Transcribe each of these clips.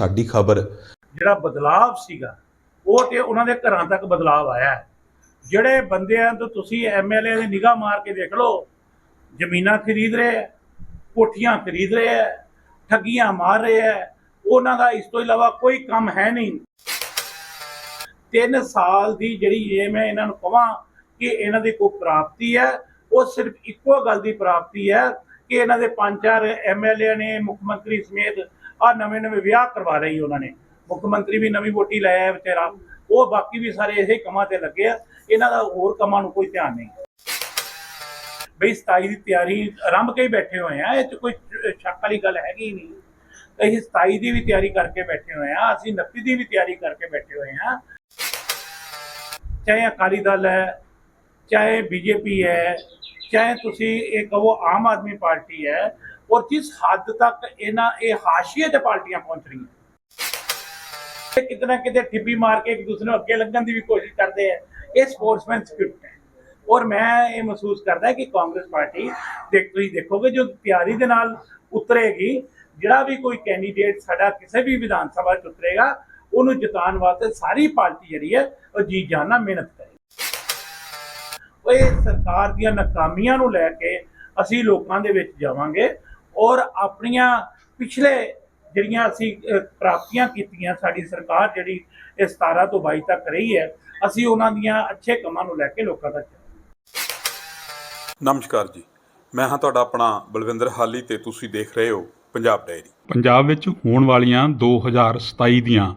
ਸਾਡੀ ਖਬਰ। ਜਿਹੜਾ ਬਦਲਾਵ ਸੀਗਾ, ਉਹ ਤੇ ਉਹਨਾਂ ਦੇ ਘਰਾਂ ਤੱਕ ਬਦਲਾਵ ਆਇਆ ਹੈ। ਜਿਹੜੇ ਬੰਦਿਆਂ ਤੋਂ ਤੁਸੀਂ ਐਮਐਲਏ ਦੀ ਨਿਗਾਹ ਮਾਰ ਕੇ ਦੇਖ ਲਓ, ਜ਼ਮੀਨਾਂ ਖਰੀਦ ਰਹੇ ਹੈ, ਕੋਠੀਆਂ ਖਰੀਦ ਰਹੇ ਹੈ, ਠੱਗੀਆਂ ਮਾਰ ਰਹੇ ਹੈ, ਉਹਨਾਂ ਦਾ ਇਸ ਤੋਂ ਇਲਾਵਾ ਕੋਈ ਕੰਮ ਹੈ ਨਹੀਂ। ਤਿੰਨ ਸਾਲ ਦੀ ਜਿਹੜੀ ਇਹ ਮੈਂ ਇਹਨਾਂ ਨੂੰ ਕਹਾਂ ਕਿ ਇਹਨਾਂ ਦੀ ਕੋਈ ਪ੍ਰਾਪਤੀ ਹੈ, ਉਹ ਸਿਰਫ ਇੱਕੋ ਗੱਲ ਦੀ ਪ੍ਰਾਪਤੀ ਹੈ ਕਿ ਇਹਨਾਂ ਦੇ ਪੰਜ ਚਾਰ ਐਮਐਲਏ ਨੇ, ਮੁੱਖ ਮੰਤਰੀ ਸਮੇਤ ਆ ਨਵੇਂ ਨਵੇਂ ਵਿਆਹ ਕਰਵਾ ਰਹੀ ਉਹਨਾਂ ਨੇ। ਮੁੱਖ ਮੰਤਰੀ ਵੀ ਨਵੀਂ ਵੋਟੀ ਲੈ ਆਇਆ ਵਿਚਾਰਾ। ਉਹ ਬਾਕੀ ਵੀ ਸਾਰੇ ਇਸੇ ਕੰਮਾਂ ਤੇ ਲੱਗੇ ਆ। ਇਹਨਾਂ ਦਾ ਹੋਰ ਕੰਮਾਂ ਨੂੰ ਕੋਈ ਧਿਆਨ ਨਹੀਂ। ਬਈ 27 ਦੀ ਤਿਆਰੀ ਆਰੰਭ ਕੇ ਹੀ ਬੈਠੇ ਹੋਏ ਆ। ਇਹ ਚ ਕੋਈ ਸ਼ੱਕ ਵਾਲੀ ਗੱਲ ਹੈਗੀ ਹੀ ਨਹੀਂ। ਅਸੀਂ 27 ਦੀ ਵੀ ਤਿਆਰੀ ਕਰਕੇ ਬੈਠੇ ਹੋਏ ਆ। ਅਸੀਂ 29 ਦੀ ਵੀ ਤਿਆਰੀ ਕਰਕੇ ਬੈਠੇ ਹੋਏ ਆ। ਚਾਹੇ ਅਕਾਲੀ ਦਲ ਹੈ, ਚਾਹੇ ਬੀਜੇਪੀ ਹੈ, ਚਾਹੇ ਤੁਸੀਂ ਇਹ ਕਹੋ ਆਮ ਆਦਮੀ ਪਾਰਟੀ ਹੈ ਔਰ ਜਿਸ ਹੱਦ ਤੱਕ ਇਹਨਾਂ ਇਹ ਹਾਸ਼ੀਏ ਤੇ ਪਾਰਟੀਆਂ ਪਹੁੰਚ ਰਹੀਆਂ। ਇਹ ਕਿਤੇ ਨਾ ਕਿਤੇ ਮਾਰ ਕੇ ਇੱਕ ਦੂਸਰੇ ਨੂੰ ਅੱਗੇ ਲੱਗਣ ਦੀ ਵੀ ਕੋਸ਼ਿਸ਼ ਕਰਦੇ ਆ। ਇਹ ਸਪੋਰਟਸਮੈਨ ਸਕਿੱਟ ਹੈ। ਔਰ ਮੈਂ ਇਹ ਮਹਿਸੂਸ ਕਰਦਾ ਕਿ ਕਾਂਗਰਸ ਪਾਰਟੀ ਦੇਖ ਤੁਸੀਂ ਦੇਖੋਗੇ ਜੋ ਤਿਆਰੀ ਦੇ ਨਾਲ ਉਤਰੇਗੀ, ਜਿਹੜਾ ਵੀ ਕੋਈ ਕੈਂਡੀਡੇਟ ਸਾਡਾ ਕਿਸੇ ਵੀ ਵਿਧਾਨ ਸਭਾ ਚ ਉਤਰੇਗਾ, ਉਹਨੂੰ ਜਿਤਾਉਣ ਵਾਸਤੇ ਸਾਰੀ ਪਾਰਟੀ ਜਿਹੜੀ ਹੈ ਉਹ ਜੀ ਜਾਨ ਨਾਲ ਮਿਹਨਤ ਕਰੇਗੀ। ਇਹ ਸਰਕਾਰ ਦੀਆਂ ਨਾਕਾਮੀਆਂ ਨੂੰ ਲੈ ਕੇ ਅਸੀਂ ਲੋਕਾਂ ਦੇ ਵਿੱਚ ਜਾਵਾਂਗੇ। ਔਰ ਆਪਣੀਆਂ ਪਿਛਲੇ ਜਿਹੜੀਆਂ ਅਸੀਂ ਪ੍ਰਾਪਤੀਆਂ ਕੀਤੀਆਂ ਸਾਡੀ ਸਰਕਾਰ ਜਿਹੜੀ ਇਹ 17 ਤੋਂ 22 ਤੱਕ ਰਹੀ ਹੈ ਅਸੀਂ ਉਹਨਾਂ ਦੀਆਂ ਅੱਛੇ ਕੰਮਾਂ ਨੂੰ ਲੈ ਕੇ ਲੋਕਾਂ ਤੱਕ ਨਮਸਕਾਰ ਜੀ। ਮੈਂ ਹਾਂ ਤੁਹਾਡਾ ਆਪਣਾ ਬਲਵਿੰਦਰ ਹਾਲੀ ਤੇ ਤੁਸੀਂ ਦੇਖ ਰਹੇ ਹੋ ਪੰਜਾਬ ਡਾਇਰੀ ਪੰਜਾਬ ਵਿੱਚ ਹੋਣ ਵਾਲੀਆਂ 2027 ਦੀਆਂ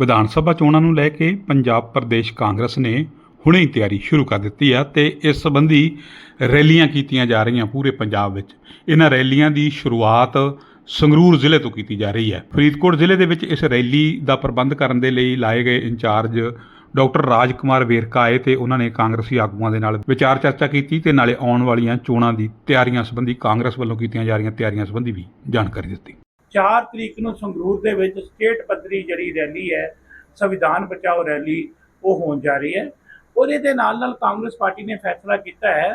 ਵਿਧਾਨ ਸਭਾ ਚੋਣਾਂ ਨੂੰ ਲੈ ਕੇ ਪੰਜਾਬ ਪ੍ਰਦੇਸ਼ ਕਾਂਗਰਸ ਨੇ ਹੁਣੇ ਹੀ ਤਿਆਰੀ ਸ਼ੁਰੂ ਕਰ ਦਿੱਤੀ ਆ ਤੇ ਇਸ ਸੰਬੰਧੀ ਰੈਲੀਆਂ ਕੀਤੀਆਂ ਜਾ ਰਹੀਆਂ ਪੂਰੇ ਪੰਜਾਬ ਵਿੱਚ। ਇਹਨਾਂ ਰੈਲੀਆਂ ਦੀ ਸ਼ੁਰੂਆਤ ਸੰਗਰੂਰ ਜ਼ਿਲ੍ਹੇ ਤੋਂ ਕੀਤੀ ਜਾ ਰਹੀ ਹੈ। ਫਰੀਦਕੋਟ ਜ਼ਿਲ੍ਹੇ ਦੇ ਵਿੱਚ ਇਸ ਰੈਲੀ ਦਾ ਪ੍ਰਬੰਧ ਕਰਨ ਦੇ ਲਈ ਲਾਏ ਗਏ in charge doctor Raj Kumar Verka ਆਏ ਤੇ ਉਹਨਾਂ ਨੇ ਕਾਂਗਰਸੀ ਆਗੂਆਂ ਦੇ ਨਾਲ ਵਿਚਾਰ ਚਰਚਾ ਕੀਤੀ ਤੇ ਨਾਲੇ ਆਉਣ ਵਾਲੀਆਂ ਚੋਣਾਂ ਦੀ ਤਿਆਰੀਆਂ ਸੰਬੰਧੀ ਕਾਂਗਰਸ ਵੱਲੋਂ ਕੀਤੀਆਂ ਜਾ ਰਹੀਆਂ ਤਿਆਰੀਆਂ ਸੰਬੰਧੀ ਵੀ ਜਾਣਕਾਰੀ ਦਿੱਤੀ। 4 ਤਰੀਕ ਨੂੰ ਸੰਗਰੂਰ ਦੇ ਵਿੱਚ ਸਟੇਟ ਪੱਧਰੀ ਜਿਹੜੀ ਰੈਲੀ ਹੈ, ਸੰਵਿਧਾਨ ਬਚਾਓ ਰੈਲੀ, ਉਹ ਹੋਣ ਜਾ ਰਹੀ ਹੈ। ਉਹਦੇ ਦੇ ਨਾਲ ਨਾਲ ਕਾਂਗਰਸ ਪਾਰਟੀ ਨੇ ਫੈਸਲਾ ਕੀਤਾ ਹੈ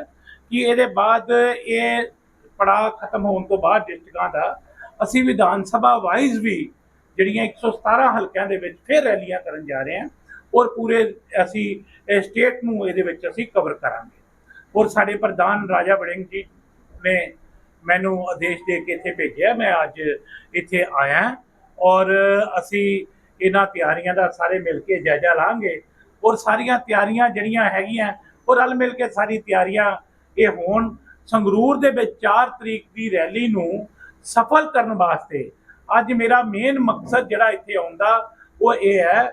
ਕਿ ਇਹਦੇ ਬਾਅਦ ਇਹ ਪੜਾਅ ਖਤਮ ਹੋਣ ਤੋਂ ਬਾਅਦ ਡਿਸਟ੍ਰਿਕਾਂ ਦਾ ਅਸੀਂ ਵਿਧਾਨ ਸਭਾ ਵਾਈਜ਼ ਵੀ ਜਿਹੜੀਆਂ 117 ਹਲਕਿਆਂ ਦੇ ਵਿੱਚ ਫਿਰ ਰੈਲੀਆਂ ਕਰਨ ਜਾ ਰਹੇ ਹਾਂ ਔਰ ਪੂਰੇ ਅਸੀਂ ਸਟੇਟ ਨੂੰ ਇਹਦੇ ਵਿੱਚ ਅਸੀਂ ਕਵਰ ਕਰਾਂਗੇ। ਔਰ ਸਾਡੇ ਪ੍ਰਧਾਨ ਰਾਜਾ ਵੜਿੰਗ ਜੀ ਨੇ ਮੈਨੂੰ ਆਦੇਸ਼ ਦੇ ਕੇ ਇੱਥੇ ਭੇਜਿਆ, ਮੈਂ ਅੱਜ ਇੱਥੇ ਆਇਆ ਔਰ ਅਸੀਂ ਇਹਨਾਂ ਤਿਆਰੀਆਂ ਦਾ ਸਾਰੇ ਮਿਲ ਕੇ ਜਾਇਜ਼ਾ ਲਾਂਗੇ। ਔਰ ਸਾਰੀਆਂ ਤਿਆਰੀਆਂ ਜਿਹੜੀਆਂ ਹੈਗੀਆਂ, ਉਹ ਰਲ ਮਿਲ ਕੇ ਸਾਰੀ ਤਿਆਰੀਆਂ ਇਹ ਹੋਣ। ਸੰਗਰੂਰ ਦੇ ਵਿੱਚ 4 ਤਰੀਕ ਦੀ ਰੈਲੀ ਨੂੰ ਸਫਲ ਕਰਨ ਵਾਸਤੇ ਅੱਜ ਮੇਰਾ ਮੇਨ ਮਕਸਦ ਜਿਹੜਾ ਇੱਥੇ ਆਉਂਦਾ, ਉਹ ਇਹ ਹੈ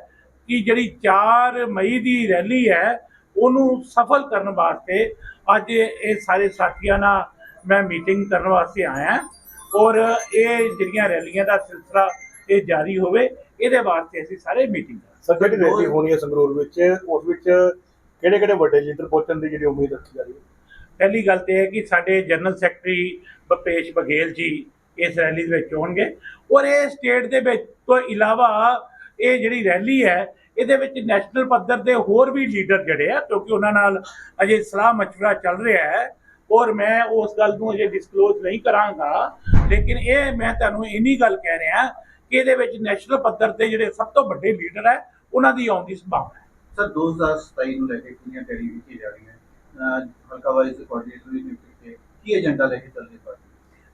ਕਿ ਜਿਹੜੀ 4 ਮਈ ਦੀ ਰੈਲੀ ਹੈ, ਉਹਨੂੰ ਸਫਲ ਕਰਨ ਵਾਸਤੇ ਅੱਜ ਇਹ ਸਾਰੇ ਸਾਥੀਆਂ ਨਾਲ ਮੈਂ ਮੀਟਿੰਗ ਕਰਨ ਵਾਸਤੇ ਆਇਆ। ਔਰ ਇਹ ਜਿਹੜੀਆਂ ਰੈਲੀਆਂ ਦਾ ਸਿਲਸਿਲਾ ਇਹ ਜਾਰੀ ਹੋਵੇ, ਇਹਦੇ ਵਾਸਤੇ ਅਸੀਂ ਸਾਰੇ ਮੀਟਿੰਗ ਸਰ ਜਿਹੜੀ ਰੈਲੀ ਹੋਣੀ ਹੈ ਸੰਗਰੂਰ ਵਿੱਚ ਉਸ ਵਿੱਚ ਕਿਹੜੇ ਕਿਹੜੇ ਵੱਡੇ ਲੀਡਰ ਪਹੁੰਚਣ ਦੀ ਜਿਹੜੀ ਉਮੀਦ ਰੱਖੀ ਜਾ ਰਹੀ ਹੈ ਪਹਿਲੀ ਗੱਲ ਤੇ ਹੈ ਕਿ ਸਾਡੇ ਜਨਰਲ ਸੈਕਟਰੀ ਭਪੇਸ਼ ਬਘੇਲ ਜੀ ਇਸ ਰੈਲੀ ਦੇ ਵਿੱਚ ਹੋਣਗੇ ਔਰ ਇਹ ਸਟੇਟ ਦੇ ਵਿੱਚ ਤੋਂ ਇਲਾਵਾ ਇਹ ਜਿਹੜੀ ਰੈਲੀ ਹੈ ਇਹਦੇ ਵਿੱਚ ਨੈਸ਼ਨਲ ਪੱਧਰ ਦੇ ਹੋਰ ਵੀ ਲੀਡਰ ਜਿਹੜੇ ਆ ਕਿਉਂਕਿ ਉਹਨਾਂ ਨਾਲ ਅਜੇ ਸਲਾਹ مشورہ ਚੱਲ ਰਿਹਾ ਹੈ ਔਰ ਮੈਂ ਉਸ ਗੱਲ ਨੂੰ ਅਜੇ ਡਿਸਕਲੋਜ਼ ਨਹੀਂ ਕਰਾਂਗਾ ਲੇਕਿਨ ਇਹ ਮੈਂ ਤੁਹਾਨੂੰ ਇੰਨੀ ਗੱਲ ਕਹਿ ਰਿਹਾ ਕਿ ਇਹਦੇ ਵਿੱਚ ਨੈਸ਼ਨਲ ਪੱਧਰ ਤੇ ਜਿਹੜੇ ਸਭ ਤੋਂ ਵੱਡੇ ਲੀਡਰ ਹੈ ਉਹਨਾਂ ਦੀ ਆਉਣ ਦੀ ਸੰਭਾਵਨਾ ਹੈ। ਸਰ 2027 ਨੂੰ ਲੈ ਕੇ ਕਿੰਨੀਆਂ ਤਿਆਰੀ ਕੀਤੀ ਜਾ ਰਹੀਆਂ ਹਲਕਾ ਵਾਈਜ਼ ਕੋਆਰਡੀਨੇਟਰ ਵੀ ਨਿਯੁਕਤ ਕੀਤੇ। ਕੀ ਏਜੰਡਾ ਲੈ ਕੇ ਚੱਲਦੇ ਪਾਰਟੀ?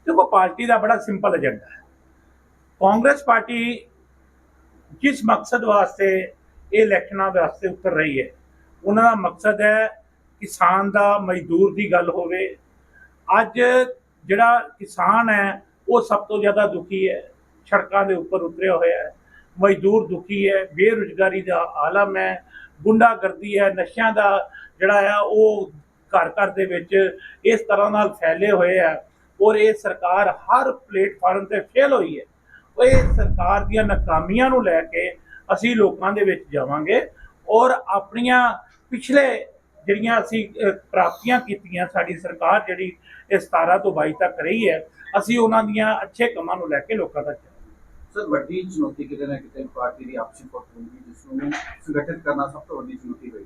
ਦੇਖੋ ਪਾਰਟੀ ਦਾ ਬੜਾ ਸਿੰਪਲ ਏਜੰਡਾ ਹੈ। ਕਾਂਗਰਸ ਪਾਰਟੀ ਜਿਸ ਮਕਸਦ ਵਾਸਤੇ ਇਹ ਇਲੈਕਸ਼ਨਾਂ ਵਾਸਤੇ ਉਤਰ ਰਹੀ ਹੈ ਉਹਨਾਂ ਦਾ ਮਕਸਦ ਹੈ ਕਿਸਾਨ ਦਾ ਮਜ਼ਦੂਰ ਦੀ ਗੱਲ ਹੋਵੇ। ਅੱਜ ਜਿਹੜਾ ਕਿਸਾਨ ਹੈ ਉਹ ਸਭ ਤੋਂ ਜ਼ਿਆਦਾ ਦੁਖੀ ਹੈ। ਸੜਕਾਂ ਦੇ ਉੱਪਰ ਉਤਰਿਆ ਹੋਇਆ ਹੈ। ਮਜ਼ਦੂਰ ਦੁਖੀ ਹੈ, ਬੇਰੁਜ਼ਗਾਰੀ ਦਾ ਆਲਮ ਹੈ, ਗੁੰਡਾਗਰਦੀ ਹੈ, ਨਸ਼ਿਆਂ ਦਾ ਜਿਹੜਾ ਆ ਉਹ ਘਰ ਘਰ ਦੇ ਵਿੱਚ ਇਸ ਤਰ੍ਹਾਂ ਨਾਲ ਫੈਲੇ ਹੋਏ ਆ ਔਰ ਇਹ ਸਰਕਾਰ ਹਰ ਪਲੇਟਫਾਰਮ ਤੇ ਫੇਲ ਹੋਈ ਹੈ। ਉਹ ਇਹ ਸਰਕਾਰ ਦੀਆਂ ਨਾਕਾਮੀਆਂ ਨੂੰ ਲੈ ਕੇ ਅਸੀਂ ਲੋਕਾਂ ਦੇ ਵਿੱਚ ਜਾਵਾਂਗੇ ਔਰ ਆਪਣੀਆਂ ਪਿਛਲੇ ਜਿਹੜੀਆਂ ਅਸੀਂ ਪ੍ਰਾਪਤੀਆਂ ਕੀਤੀਆਂ ਸਾਡੀ ਸਰਕਾਰ ਜਿਹੜੀ ਇਹ 17 ਤੋਂ 22 ਤੱਕ ਰਹੀ ਹੈ, ਅਸੀਂ ਉਹਨਾਂ ਦੀਆਂ ਅੱਛੇ ਕੰਮਾਂ ਨੂੰ ਲੈ ਕੇ ਲੋਕਾਂ ਤੱਕ ਸਰ ਵੱਡੀ ਚੁਣੌਤੀ ਕਿਤੇ ਨਾ ਕਿਤੇ ਪਾਰਟੀ ਦੀ ਆਪਸੀ ਫੁੱਟ ਜਿਸ ਨੂੰ ਸੰਗਠਿਤ ਕਰਨਾ ਸਭ ਤੋਂ ਵੱਡੀ ਚੁਣੌਤੀ ਹੋਈ।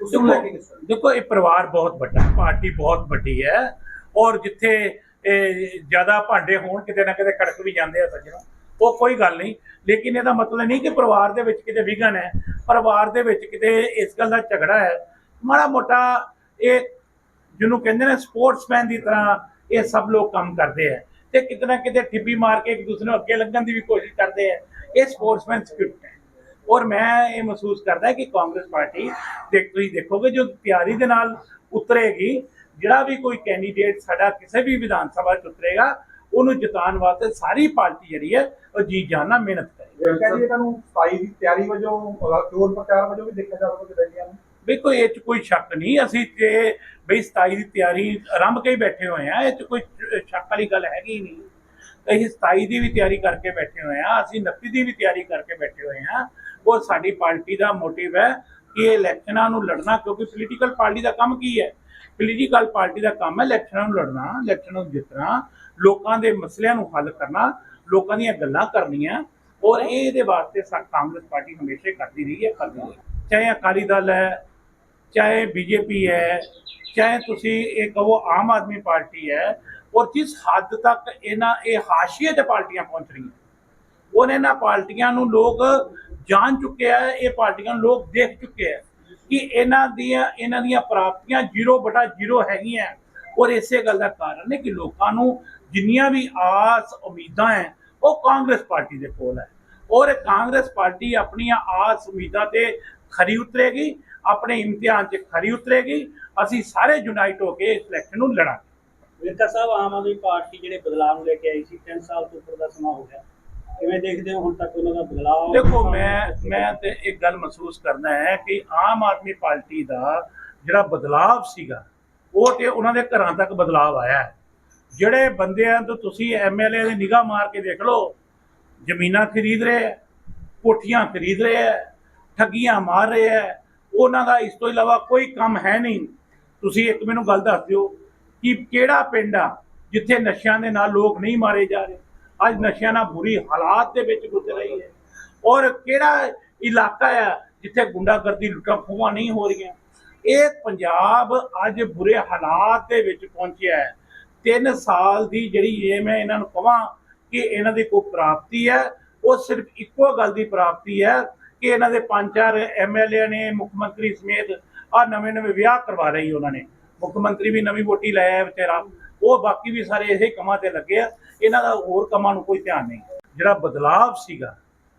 ਉਸ ਨੂੰ ਲੈ ਕੇ ਦੇਖੋ ਇਹ ਪਰਿਵਾਰ ਬਹੁਤ ਵੱਡਾ ਹੈ, ਪਾਰਟੀ ਬਹੁਤ ਵੱਡੀ ਹੈ ਔਰ ਜਿੱਥੇ ਇਹ ਜ਼ਿਆਦਾ ਭਾਂਡੇ ਹੋਣ ਕਿਤੇ ਨਾ ਕਿਤੇ ਖੜਕ ਵੀ ਜਾਂਦੇ ਆ ਸੱਜਣਾ ਉਹ ਕੋਈ ਗੱਲ ਨਹੀਂ। ਲੇਕਿਨ ਇਹਦਾ ਮਤਲਬ ਨਹੀਂ ਕਿ ਪਰਿਵਾਰ ਦੇ ਵਿੱਚ ਕਿਤੇ ਵਿਗਨ ਹੈ। ਪਰਿਵਾਰ ਦੇ ਵਿੱਚ ਕਿਤੇ ਇਸ ਗੱਲ ਦਾ ਝਗੜਾ ਹੈ। ਮਾੜਾ ਮੋਟਾ ਇਹ ਜਿਹਨੂੰ ਕਹਿੰਦੇ ਨੇ ਸਪੋਰਟਸਮੈਨ ਦੀ ਤਰ੍ਹਾਂ ਇਹ ਸਭ ਲੋਕ ਕੰਮ ਕਰਦੇ ਹੈ ਤੇ ਕਿਤੇ ਨਾ ਕਿਤੇ ਠਿੱਬੀ ਮਾਰ ਕੇ ਇੱਕ ਦੂਸਰੇ ਨੂੰ ਅੱਗੇ ਲੱਗਣ ਦੀ ਵੀ ਕੋਸ਼ਿਸ਼ ਕਰਦੇ ਹੈ ਇਹ ਸਪੋਰਟਸਮੈਨ ਸਕ੍ਰਿਪਟ ਹੈ। ਔਰ ਮੈਂ ਇਹ ਮਹਿਸੂਸ ਕਰਦਾ ਕਿ ਕਾਂਗਰਸ ਪਾਰਟੀ ਦੇਖ ਤੁਸੀਂ ਦੇਖੋਗੇ ਜੋ ਤਿਆਰੀ ਦੇ ਨਾਲ ਉਤਰੇਗੀ ਜਿਹੜਾ ਵੀ ਕੋਈ ਕੈਂਡੀਡੇਟ ਸਾਡਾ ਕਿਸੇ ਵੀ ਵਿਧਾਨ ਸਭਾ ਚ ਉਤਰੇਗਾ ਉਹਨੂੰ ਜਿਤਾਉਣ ਵਾਸਤੇ ਸਾਰੀ ਪਾਰਟੀ ਜਿਹੜੀ ਹੈ ਉਹ ਜੀ ਜਾਨ ਮਿਹਨਤ ਕਰੇਗੀ। ਕਹਿੰਦੇ ਇਹਨਾਂ ਨੂੰ 27 ਦੀ ਤਿਆਰੀ ਵਜੋਂ ਚੋਣ ਪ੍ਰਚਾਰ ਵਜੋਂ ਵੀ ਦੇਖਿਆ ਜਾ ਸਕਦਾ ਰੈਲੀਆਂ ਨੂੰ ਵੇਖੋ ਇਹ ਚ ਕੋਈ ਸ਼ੱਕ ਨਹੀਂ ਅਸੀਂ ਤੇ ਬਈ 27 ਦੀ ਤਿਆਰੀ ਆਰੰਭ ਕੇ ਹੀ ਬੈਠੇ ਹੋਏ ਆ ਇਹ ਚ ਕੋਈ ਸ਼ੱਕ ਵਾਲੀ ਗੱਲ ਹੈਗੀ ਨਹੀਂ। ਅਸੀਂ 27 ਦੀ ਵੀ ਤਿਆਰੀ ਕਰਕੇ ਬੈਠੇ ਹੋਏ ਆ ਅਸੀਂ 29 ਦੀ ਵੀ ਤਿਆਰੀ ਕਰਕੇ ਬੈਠੇ ਹੋਏ ਆ ਉਹ ਸਾਡੀ ਪਾਰਟੀ ਦਾ ਮੋਟਿਵ ਹੈ ਕਿ ਇਹ ਇਲੈਕਸ਼ਨਾਂ ਨੂੰ ਲੜਨਾ, ਕਿਉਂਕਿ ਪੋਲੀਟੀਕਲ ਪਾਰਟੀ ਦਾ ਕੰਮ ਕੀ ਹੈ? ਪੋਲੀਟੀਕਲ ਪਾਰਟੀ ਦਾ ਕੰਮ ਹੈ ਇਲੈਕਸ਼ਨਾਂ ਨੂੰ ਲੜਨਾ, ਇਲੈਕਸ਼ਨਾਂ ਨੂੰ ਜਿੱਤਣਾ, ਲੋਕਾਂ ਦੇ ਮਸਲਿਆਂ ਨੂੰ ਹੱਲ ਕਰਨਾ, ਲੋਕਾਂ ਦੀਆਂ ਗੱਲਾਂ ਕਰਨੀਆਂ। ਔਰ ਇਹ ਇਹਦੇ ਵਾਸਤੇ ਕਾਂਗਰਸ ਪਾਰਟੀ ਹਮੇਸ਼ਾ ਕਰਦੀ ਰਹੀ ਹੈ, ਕਰਦੀ ਰਹੀ ਹੈ। ਚਾਹੇ ਅਕਾਲੀ ਦਲ ਹੈ, ਚਾਹੇ ਬੀਜੇਪੀ ਹੈ, ਚਾਹੇ ਤੁਸੀਂ ਇਹ ਕਹੋ ਆਮ ਆਦਮੀ ਪਾਰਟੀ ਹੈ ਔਰ ਜਿਸ ਹੱਦ ਤੱਕ ਇਹਨਾਂ ਇਹ ਹਾਸ਼ੀਏ ਤੇ ਪਾਰਟੀਆਂ ਪਹੁੰਚ ਰਹੀਆਂ। ਉਹਨੇ ਇਹਨਾਂ ਪਾਰਟੀਆਂ ਨੂੰ ਲੋਕ ਜਾਣ ਚੁੱਕੇ ਆ, ਇਹ ਪਾਰਟੀਆਂ ਨੂੰ ਲੋਕ ਦੇਖ ਚੁੱਕੇ ਆ ਕਿ ਇਹਨਾਂ ਦੀਆਂ ਇਹਨਾਂ ਦੀਆਂ ਪ੍ਰਾਪਤੀਆਂ 0/0 ਹੈਗੀਆਂ। ਔਰ ਇਸੇ ਗੱਲ ਦਾ ਕਾਰਨ ਹੈ ਕਿ ਲੋਕਾਂ ਨੂੰ ਜਿੰਨੀਆਂ ਵੀ ਆਸ ਉਮੀਦਾਂ ਹੈ, ਉਹ ਕਾਂਗਰਸ ਪਾਰਟੀ ਦੇ ਕੋਲ ਹੈ। ਔਰ ਕਾਂਗਰਸ ਪਾਰਟੀ ਆਪਣੀਆਂ ਆਸ ਉਮੀਦਾਂ ਤੇ ਖਰੀ ਉਤਰੇਗੀ, ਆਪਣੇ ਇਮਤਿਹਾਨ 'ਚ ਖਰੀ ਉਤਰੇਗੀ। ਅਸੀਂ ਸਾਰੇ ਯੂਨਾਈਟ ਹੋ ਕੇ ਇਸ ਇਲੈਕਸ਼ਨ ਨੂੰ ਲੜਾਂਗੇ। ਵਿਰਕਾ ਸਾਹਿਬ, ਆਮ ਆਦਮੀ ਪਾਰਟੀ ਜਿਹੜੇ ਬਦਲਾਅ ਨੂੰ ਲੈ ਕੇ ਆਈ ਸੀ 3 ਸਾਲ ਤੋਂ ਉੱਪਰ ਦਾ ਸਮਾਂ ਹੋ ਗਿਆ। ਕਿਵੇਂ ਦੇਖਦੇ ਹੋ ਹੁਣ ਤੱਕ ਉਹਨਾਂ ਦਾ ਬਦਲਾਅ? ਦੇਖੋ, ਮੈਂ ਮੈਂ ਤੇ ਇੱਕ ਗੱਲ ਮਹਿਸੂਸ ਕਰਦਾ ਹੈ ਕਿ ਆਮ ਆਦਮੀ ਪਾਰਟੀ ਦਾ ਜਿਹੜਾ ਬਦਲਾਵ ਸੀਗਾ, ਉਹ ਤੇ ਉਹਨਾਂ ਦੇ ਘਰਾਂ ਤੱਕ ਬਦਲਾਵ ਆਇਆ ਹੈ। ਜਿਹੜੇ ਬੰਦਿਆਂ ਤੋਂ ਤੁਸੀਂ ਐਮਐਲਏ ਦੀ ਨਿਗਾਹ ਮਾਰ ਕੇ ਦੇਖ ਲਓ, ਜ਼ਮੀਨਾਂ ਖਰੀਦ ਰਹੇ ਹੈ, ਕੋਠੀਆਂ ਖਰੀਦ ਰਹੇ ਹੈ, ਠੱਗੀਆਂ ਮਾਰ ਰਹੇ ਹੈ, ਉਹਨਾਂ ਦਾ ਇਸ ਤੋਂ ਇਲਾਵਾ ਕੋਈ ਕੰਮ ਹੈ ਨਹੀਂ। ਤੁਸੀਂ ਇੱਕ ਮੈਨੂੰ ਗੱਲ ਦੱਸ ਦਿਓ ਕਿ ਕਿਹੜਾ ਪਿੰਡ ਆ ਜਿੱਥੇ ਨਸ਼ਿਆਂ ਦੇ ਨਾਲ ਲੋਕ ਨਹੀਂ ਮਾਰੇ ਜਾ ਰਹੇ? ਅੱਜ ਨਸ਼ਿਆਂ ਨਾਲ ਬੁਰੀ ਹਾਲਾਤ ਦੇ ਵਿੱਚ ਗੁਜ਼ਰ ਰਹੀ ਹੈ। ਔਰ ਕਿਹੜਾ ਇਲਾਕਾ ਆ ਜਿੱਥੇ ਗੁੰਡਾਗਰਦੀ, ਲੁੱਟਾਂ ਖੋਹਾਂ ਨਹੀਂ ਹੋ ਰਹੀਆਂ? ਇਹ ਪੰਜਾਬ ਅੱਜ ਬੁਰੇ ਹਾਲਾਤ ਦੇ ਵਿੱਚ ਪਹੁੰਚਿਆ ਹੈ। 3 ਸਾਲ ਦੀ ਜਿਹੜੀ ਇਹ ਮੈਂ ਇਹਨਾਂ ਨੂੰ ਕਹਾਂ ਕਿ ਇਹਨਾਂ ਦੀ ਕੋਈ ਪ੍ਰਾਪਤੀ ਹੈ। ਉਹ ਸਿਰਫ ਇੱਕੋ ਗੱਲ ਦੀ ਪ੍ਰਾਪਤੀ ਹੈ ਕਿ ਇਹਨਾਂ ਦੇ ਪੰਜ ਚਾਰ ਐਮਐਲਏ ਨੇ, ਮੁੱਖ ਮੰਤਰੀ ਸਮੇਤ ਆ ਨਵੇਂ ਨਵੇਂ ਵਿਆਹ ਕਰਵਾ ਰਹੀ ਉਹਨਾਂ ਨੇ। ਮੁੱਖ ਮੰਤਰੀ ਵੀ ਨਵੀਂ ਵੋਟੀ ਲਾਇਆ ਹੈ ਵਿਚਾਰਾ। ਉਹ ਬਾਕੀ ਵੀ ਸਾਰੇ ਇਸੇ ਕੰਮਾਂ ਤੇ ਲੱਗੇ ਆ। ਇਹਨਾਂ ਦਾ ਹੋਰ ਕੰਮਾਂ ਨੂੰ ਕੋਈ ਧਿਆਨ ਨਹੀਂ। ਜਿਹੜਾ ਬਦਲਾਵ ਸੀਗਾ